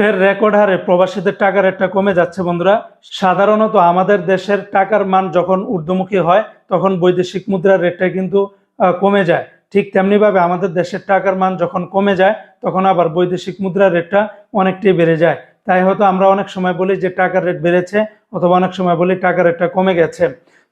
ফের রেকর্ড হারে প্রবাসীদের টাকার রেটটা কমে যাচ্ছে, বন্ধুরা। সাধারণত আমাদের দেশের টাকার মান যখন ঊর্ধ্বমুখী হয়, তখন বৈদেশিক মুদ্রার রেটটা কিন্তু কমে যায়। ঠিক তেমনিভাবে আমাদের দেশের টাকার মান যখন কমে যায়, তখন আবার বৈদেশিক মুদ্রার রেটটা অনেকটাই বেড়ে যায়। তাই হয়তো আমরা অনেক সময় বলি যে টাকার রেট বেড়েছে, অথবা অনেক সময় বলি টাকার রেটটা কমে গেছে।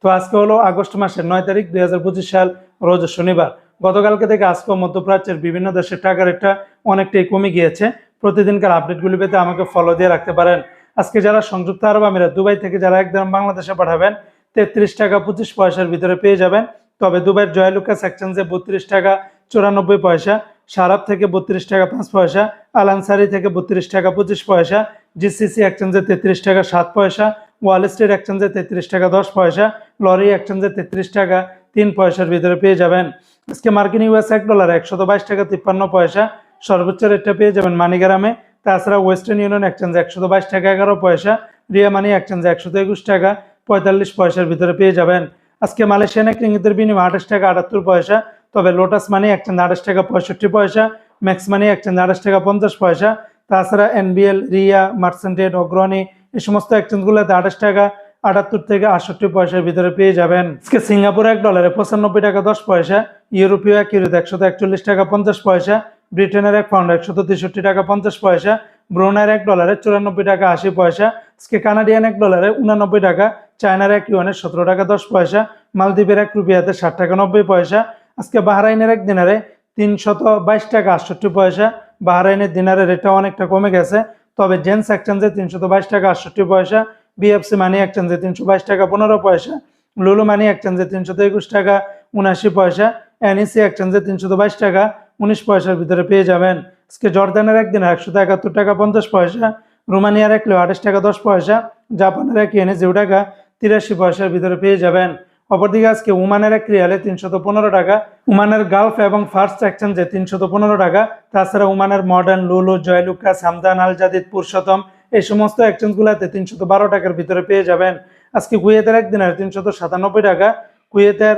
তো আজকে হলো আগস্ট মাসের নয় তারিখ, দুই হাজার পঁচিশ সাল, রোজ শনিবার। গতকালকে থেকে আজকে মধ্যপ্রাচ্যের বিভিন্ন দেশের টাকার রেটটা অনেকটাই কমে গিয়েছে। প্রতিদিনকার আপডেটগুলি পেতে আমাকে ফলো দিয়ে রাখতে পারেন। আজকে যারা সংযুক্ত আরব আমিরাত, দুবাই থেকে যারা একদম বাংলাদেশে পাঠাবেন, তেত্রিশ টাকা পঁচিশ পয়সার ভিতরে পেয়ে যাবেন। তবে দুবাইয়ের জয়লুকাস এক্সচেঞ্জে বত্রিশ টাকা চুরানব্বই পয়সা সারাপ থেকে বত্রিশ টাকা পাঁচ পয়সা আলানসারি থেকে বত্রিশ টাকা পঁচিশ পয়সা, জিসিসি এক্সচেঞ্জে তেত্রিশ টাকা সাত পয়সা, ওয়াল স্ট্রিট এক্সচেঞ্জে তেত্রিশ টাকা দশ পয়সা, লরি এক্সচেঞ্জে তেত্রিশ টাকা তিন পয়সার ভিতরে পেয়ে যাবেন। আজকে মার্কিন ইউএস এক ডলার একশত বাইশ টাকা তিপ্পান্ন পয়সা সর্বোচ্চ রেটটা পেয়ে যাবেন মানিগ্রামে। তাছাড়া ওয়েস্টার্ন ইউনিয়ন এক্সচেঞ্জে একশত বাইশ টাকা, এগারো পয়সা। রিয়া মানি এক্সচেঞ্জে একশত একুশ টাকা, পঁয়তাল্লিশ পয়সার ভিতরে পেয়ে যাবেন। আজকে মালয়েশিয়ান এক রিঙ্গিতের বিনিময় আঠাশ টাকা, আটাত্তর পয়সা। তবে লোটাস মানি এক্সচেঞ্জ আঠাশ টাকা, পঁয়ষট্টি পয়সা। ম্যাক্স মানি এক্সচেঞ্জ আঠাশ টাকা, পঞ্চাশ পয়সা। তাছাড়া এনবিএল রিয়া মার্সেন্টেড অগ্রণী এই সমস্ত এক্সচেঞ্জগুলোতে আঠাশ টাকা, আটাত্তর থেকে আটষট্টি পয়সার ভিতরে পেয়ে যাবেন। আজকে সিঙ্গাপুর এক ডলারে পঁচানব্বই টাকা, দশ পয়সা। ইউরোপীয় এক ইউরোতে একশত একচল্লিশ টাকা, পঞ্চাশ পয়সা। ব্রিটেনের এক পাউন্ড একশত তেষট্টি টাকা পঞ্চাশ পয়সা, ব্রুনাইয়ের এক ডলারে চুরানব্বই টাকা আশি পয়সা, আজকে কানাডিয়ান এক ডলারে উনানব্বই টাকা, চায়নার এক ইউয়ানের সতেরো টাকা দশ পয়সা, মালদ্বীপের এক রুপিয়াতে ষাট টাকা নব্বই পয়সা, আজকে বাহরাইনের এক দিনারে তিনশত বাইশ টাকা আটষট্টি পয়সা, বাহরাইনের দিনারে রেটটা অনেকটা কমে গেছে, তবে জেন্স এক্সচেঞ্জে তিনশত বাইশ টাকা আটষট্টি পয়সা, বিএফসি মানি এক্সচেঞ্জে তিনশো বাইশ টাকা পনেরো পয়সা, লুলু মানি এক্সচেঞ্জে তিনশত একুশ টাকা উনআশি পয়সা, এনইসি এক্সচেঞ্জে তিনশত বাইশ টাকা উনিশ পয়সার ভিতরে পেয়ে যাবেন। আজকে জর্দানের একদিন একশো একাত্তর টাকা পঞ্চাশ পয়সা, রোমানিয়ার এক আঠাশ টাকা দশ পয়সা, জাপানের এক ইয়েনে জিরো টাকা তিরাশি পয়সার ভিতরে পেয়ে যাবেন। অপরদিকে আজকে উমানের এক রিয়ালে তিনশত পনেরো টাকা উমানের গালফ এবং ফার্স্ট এক্সচেঞ্জে তিনশত পনেরো টাকা, তাছাড়া উমানের মডার্ন লুলু জয়লুকাস সামদান আল জাদিদ পুরুষোত্তম, এই সমস্ত এক্সচেঞ্জগুলোতে তিনশত বারো টাকার ভিতরে পেয়ে যাবেন। আজকে কুয়েতের একদিনের তিনশত সাতানব্বই টাকা, কুয়েতের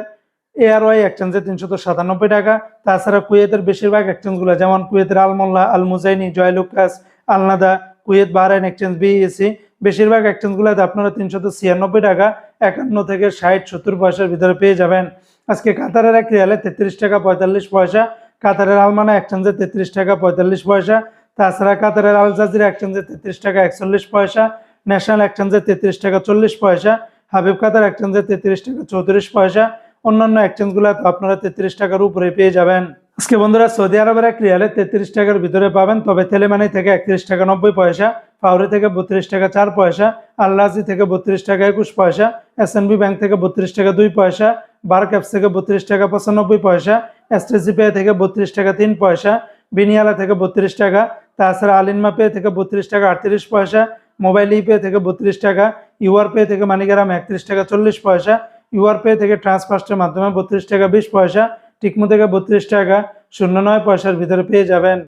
এআরওয়াই এক্সচেঞ্জে তিনশত সাতানব্বই টাকা। তাছাড়া কুয়েতের বেশিরভাগ এক্সচেঞ্জগুলো যেমন কুয়েতের Almulla Al Muzaini Joyalukkas, Alnada, Kuwait Bahrain exchange BEC বেশিরভাগ এক্সচেঞ্জগুলোতে আপনারা তিনশত ছিয়ানব্বই টাকা, একান্ন থেকে ষাট, সত্তর পয়সার ভিতরে পেয়ে যাবেন। আজকে কাতারের এক রিয়ালে তেত্রিশ টাকা পঁয়তাল্লিশ পয়সা, কাতারের আলমানা এক্সচেঞ্জে তেত্রিশ টাকা পঁয়তাল্লিশ পয়সা, তাছাড়া কাতারের আল জাজিরা এক্সচেঞ্জে তেত্রিশ টাকা একচল্লিশ পয়সা, ন্যাশনাল এক্সচেঞ্জে তেত্রিশ টাকা চল্লিশ পয়সা, হাবিব কাতার এক্সচেঞ্জে তেত্রিশ টাকা চৌত্রিশ পয়সা অন্যান্য এক্সচেঞ্জগুলোতে আপনারা তেত্রিশ টাকার উপরে পেয়ে যাবেন। আজকে বন্ধুরা, সৌদি আরবের এক রিয়ালে তেত্রিশ টাকার ভিতরে পাবেন। তবে তেলেমানি থেকে একত্রিশ টাকা নব্বই পয়সা ফাউরি থেকে বত্রিশ টাকা চার পয়সা আল্লাজি থেকে বত্রিশ টাকা একুশ পয়সা এসএনবি ব্যাংক থেকে বত্রিশ টাকা দুই পয়সা বার ক্যাপস থেকে বত্রিশ টাকা পঁচানব্বই পয়সা এসটিসি পে থেকে বত্রিশ টাকা তিন পয়সা বিনিয়ালা থেকে বত্রিশ টাকা, তাছাড়া আলিনমা পে থেকে বত্রিশ টাকা আটত্রিশ পয়সা মোবাইল ই পে থেকে বত্রিশ টাকা ইউআর পে থেকে মানিগ্রাম একত্রিশ টাকা চল্লিশ পয়সা ইউআর পে থেকে ট্রান্সফার্স্টের মাধ্যমে বত্রিশ টাকা, বিশ পয়সা, টিকমো থেকে বত্রিশ টাকা, শূন্য নয় পয়সার ভিতরে পেয়ে যাবেন।